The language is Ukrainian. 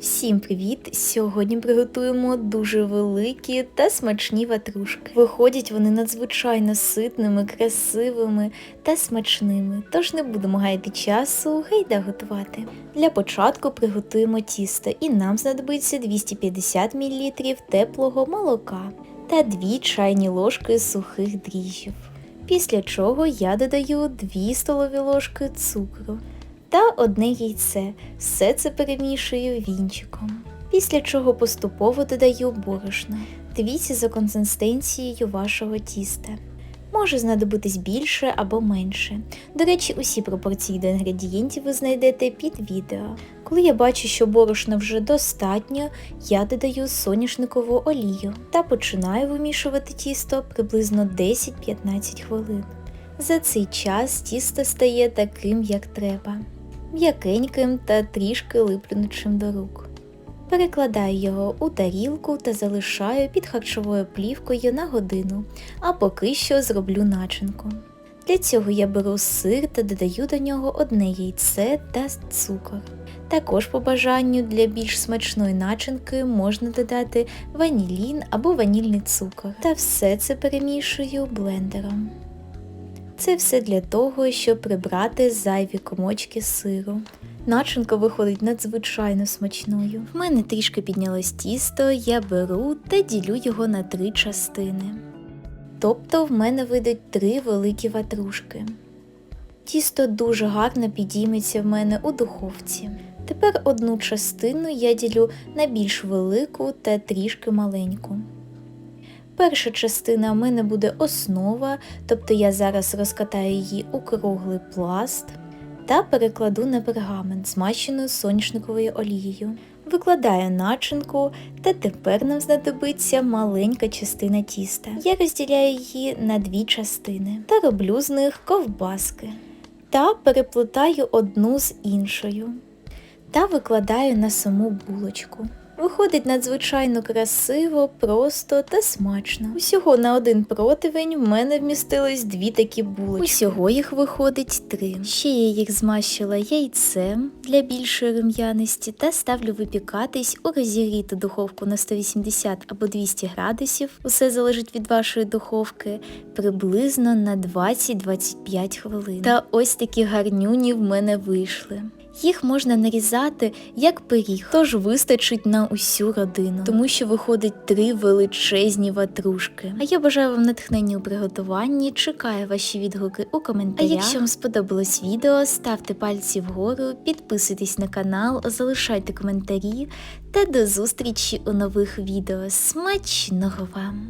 Всім привіт! Сьогодні приготуємо дуже великі та смачні ватрушки. Виходять вони надзвичайно ситними, красивими та смачними, тож не будемо гаяти часу, гайда готувати. Для початку приготуємо тісто і нам знадобиться 250 мл теплого молока та 2 чайні ложки сухих дріжджів. Після чого я додаю 2 столові ложки цукру та одне яйце. Все це перемішую вінчиком. Після чого поступово додаю борошно. Дивіться за консистенцією вашого тіста. Може знадобитись більше або менше. До речі, усі пропорції до інгредієнтів ви знайдете під відео. Коли я бачу, що борошна вже достатньо, я додаю соняшникову олію та починаю вимішувати тісто приблизно 10-15 хвилин. За цей час тісто стає таким, як треба, м'якеньким та трішки липлюнучим до рук. Перекладаю його у тарілку та залишаю під харчовою плівкою на годину, а поки що зроблю начинку. Для цього я беру сир та додаю до нього одне яйце та цукор. Також по бажанню для більш смачної начинки можна додати ванілін або ванільний цукор. Та все це перемішую блендером. Це все для того, щоб прибрати зайві комочки сиру. Начинка виходить надзвичайно смачною. В мене трішки піднялось тісто, я беру та ділю його на три частини. Тобто в мене вийдуть три великі ватрушки. Тісто дуже гарно підійметься в мене у духовці. Тепер одну частину я ділю на більш велику та трішки маленьку. Перша частина в мене буде основа, тобто я зараз розкатаю її у круглий пласт та перекладу на пергамент, змащену соняшниковою олією. Викладаю начинку, та тепер нам знадобиться маленька частина тіста. Я розділяю її на дві частини та роблю з них ковбаски. Та переплетаю одну з іншою та викладаю на саму булочку. Виходить надзвичайно красиво, просто та смачно. Усього на один противень в мене вмістилось дві такі булочки. Усього їх виходить три. Ще я їх змащила яйцем для більшої рум'яності та ставлю випікатись у розігріту духовку на 180 або 200 градусів. Усе залежить від вашої духовки, приблизно на 20-25 хвилин. Та ось такі гарнюні в мене вийшли. Їх можна нарізати як пиріг, тож вистачить на усю родину, тому що виходить три величезні ватрушки. А я бажаю вам натхнення у приготуванні, чекаю ваші відгуки у коментарях. А якщо вам сподобалось відео, ставте пальці вгору, підписуйтесь на канал, залишайте коментарі та до зустрічі у нових відео. Смачного вам!